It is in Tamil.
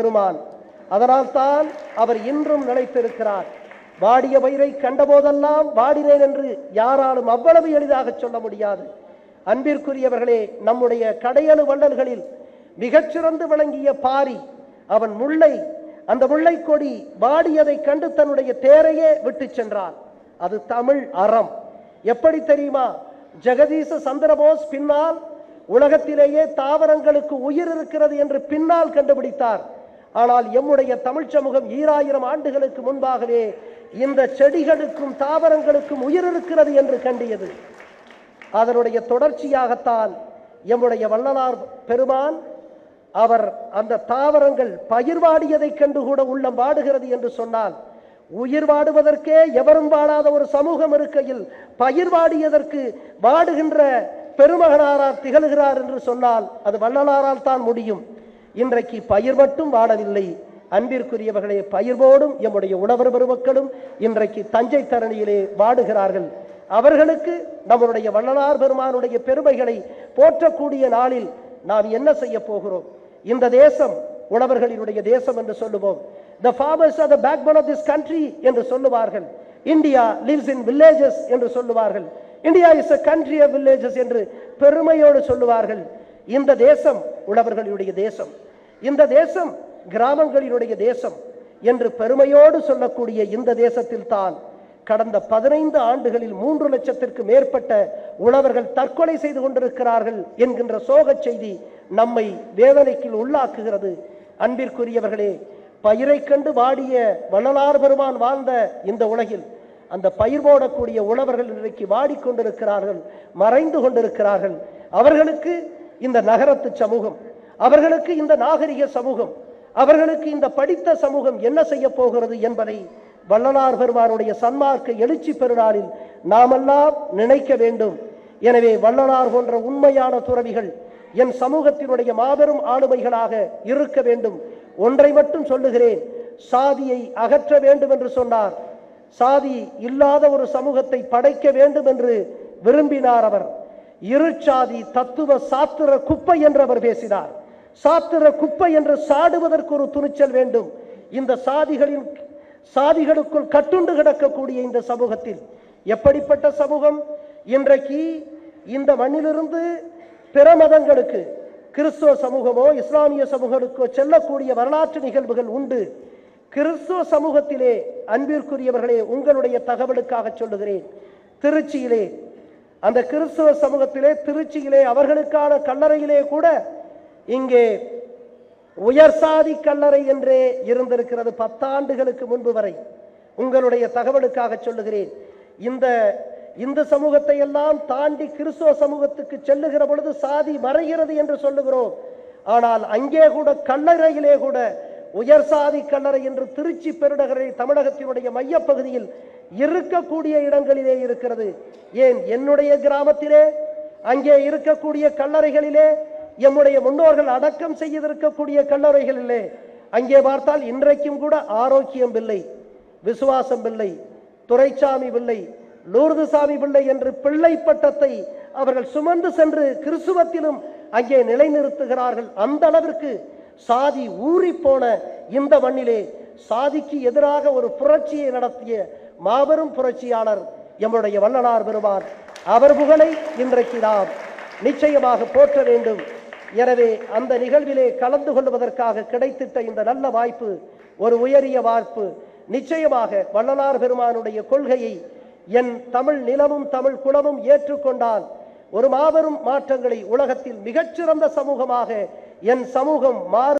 பெருமான். அதனால்தான் அவர் இன்றும் நிலைத்திருக்கிறார். வாடிய பயிரை கண்டபோதெல்லாம் வாடினேன் என்று யாராலும் அவ்வளவு எளிதாக சொல்ல முடியாது. அன்பிற்குரியவர்களே நம்முடைய கடையணு வள்ளல்களில் மிகச்சிறந்து விளங்கிய பாரி அவன் முல்லை அந்த முல்லை கொடி வாடியதை கண்டு தன்னுடைய தேரையே விட்டு சென்றான். அது தமிழ் அறம். எப்படி தெரியுமா? ஜெகதீச சந்திரபோஸ் பின்னால் உலகத்திலேயே தாவரங்களுக்கு உயிர் இருக்கிறது என்று பின்னால் கண்டுபிடித்தார். ஆனால் எம்முடைய தமிழ் சமூகம் ஈராயிரம் ஆண்டுகளுக்கு முன்பாகவே இந்த செடிகளுக்கும் தாவரங்களுக்கும் உயிர் இருக்கிறது என்று கண்டியது. அதனுடைய தொடர்ச்சியாகத்தான் எம்முடைய வள்ளலார் பெருமான் அவர் அந்த தாவரங்கள் பயிர் வாடியதைக் கண்டு கூட உள்ளம் வாடுகிறது என்று சொன்னால் உயிர் வாடுவதற்கே எவரும் வாடாத ஒரு சமூகம் இருக்கையில் பயிர் வாடியதற்கு வாடுகின்ற பெருமகனாரார் திகழ்கிறார் என்று சொன்னால் அது வள்ளலாரால் தான் முடியும். இன்றைக்கு பயிர் மட்டும் வாடவில்லை. அன்பிற்குரியவர்களே பயிர்வோடும் எம்முடைய உழவர் பெருமக்களும் இன்றைக்கு தஞ்சை தரணியிலே வாடுகிறார்கள். அவர்களுக்கு நம்முடைய வள்ளலார் பெருமானுடைய பெருமைகளை போற்றக்கூடிய நாளில் நாம் என்ன செய்ய போகிறோம்? இந்த தேசம் உழவர்களினுடைய தேசம் என்று சொல்லுவோம். The farmers are the backbone of this country என்று சொல்லுவார்கள். இந்தியா லிவ்ஸ் இன் வில்லேஜஸ் என்று சொல்லுவார்கள். India is a country of villages என்று பெருமையோடு சொல்லுவார்கள். இந்த தேசம் உழவர்களுடைய தேசம். இந்த தேசம் கிராமங்களினுடைய தேசம் என்று பெருமையோடு சொல்லக்கூடிய இந்த தேசத்தில் தான் கடந்த பதினைந்து ஆண்டுகளில் மூன்று லட்சத்திற்கு மேற்பட்ட உழவர்கள் தற்கொலை செய்து கொண்டிருக்கிறார்கள் என்கின்ற சோகச் செய்தி நம்மை வேதனைக்கு உள்ளாக்குகிறது. அன்பிற்குரியவர்களே பயிரை கண்டு வாடிய வள்ளலார் பெருமான் வாழ்ந்த இந்த உலகில் அந்த பயிர் போடக்கூடிய உழவர்கள் இன்றைக்கு வாடிக்கொண்டிருக்கிறார்கள் மறைந்து கொண்டிருக்கிறார்கள். அவர்களுக்கு இந்த நகரத்து சமூகம் அவர்களுக்கு இந்த நாகரிக சமூகம் அவர்களுக்கு இந்த படித்த சமூகம் என்ன செய்ய போகிறது என்பதை வள்ளலார் பெருமானுடைய சன்மார்க்க எழுச்சி பெருநாளில் நாமெல்லாம் நினைக்க வேண்டும். எனவே வள்ளலார் போன்ற உண்மையான துறவிகள் என் சமூகத்தினுடைய மாபெரும் ஆளுமைகளாக இருக்க வேண்டும். ஒன்றை மட்டும் சொல்லுகிறேன் சாதியை அகற்ற வேண்டும் என்று சொன்னார். சாதி இல்லாத ஒரு சமூகத்தை படைக்க வேண்டும் என்று விரும்பினார் அவர். இருச்சாதி தத்துவ சாத்திர குப்பை என்று அவர் பேசினார். சாத்திர குப்பை என்று சாடுவதற்கு ஒரு துணிச்சல் வேண்டும். இந்த சாதிகளின் சாதிகளுக்குள் கட்டுண்டு கிடக்கக்கூடிய இந்த சமூகத்தில் எப்படிப்பட்ட சமூகம்? இன்றைக்கு இந்த மண்ணிலிருந்து பிற மதங்களுக்கு கிறிஸ்துவ சமூகமோ இஸ்லாமிய சமூகங்களுக்கோ செல்லக்கூடிய வரலாற்று நிகழ்வுகள் உண்டு. கிறிஸ்துவ சமூகத்திலே அன்பிற்குரியவர்களே உங்களுடைய தகவலுக்காக சொல்லுகிறேன். திருச்சியிலே அந்த கிறிஸ்துவ சமூகத்திலே திருச்சியிலே அவர்களுக்கான கல்லறையிலே கூட இங்கே உயர் சாதி கல்லறை என்றே இருந்திருக்கிறது பத்தாண்டுகளுக்கு முன்பு வரை. உங்களுடைய தகவலுக்காக சொல்லுகிறேன். இந்த இந்து சமூகத்தை எல்லாம் தாண்டி கிறிஸ்துவ சமூகத்துக்கு செல்லுகிற பொழுது சாதி மறைகிறது என்று சொல்லுகிறோம். ஆனால் அங்கே கூட கல்லறையிலே கூட உயர் சாதி கல்லறை என்று திருச்சி பெருநகரை தமிழகத்தினுடைய மையப்பகுதியில் இருக்கக்கூடிய இடங்களிலே இருக்கிறது. ஏன்? என்னுடைய கிராமத்திலே அங்கே இருக்கக்கூடிய கல்லறைகளிலே எம்முடைய முன்னோர்கள் அடக்கம் செய்திருக்கக்கூடிய கல்லறைகளிலே அங்கே பார்த்தால் இன்றைக்கும் கூட ஆரோக்கியம் பிள்ளை விசுவாசம் பிள்ளை துரைசாமி பிள்ளை லூர்துசாமி பிள்ளை என்று பிள்ளை பட்டத்தை அவர்கள் சுமந்து சென்று கிறிஸ்துவத்திலும் அங்கே நிலைநிறுத்துகிறார்கள். அந்த அளவிற்கு சாதி ஊறி போன இந்த மண்ணிலே சாதிக்கு எதிராக ஒரு புரட்சியை நடத்திய மாபெரும் புரட்சியாளர் எம்முடைய வள்ளலார் பெறுவார் அவர் புகழை இன்றைக்கு நாம் நிச்சயமாக போற்ற வேண்டும். எனவே அந்த நிகழ்விலே கலந்து கொள்வதற்காக கிடைத்திட்ட இந்த நல்ல வாய்ப்பு ஒரு உயரிய வாய்ப்பு நிச்சயமாக வள்ளலார் பெருமானுடைய கொள்கையை என் தமிழ் நிலமும் தமிழ் குலமும் ஏற்றுக்கொண்டால் ஒரு மாபெரும் மாற்றங்களை உலகத்தில் மிகச்சிறந்த சமூகமாக என் சமூகம் மாறு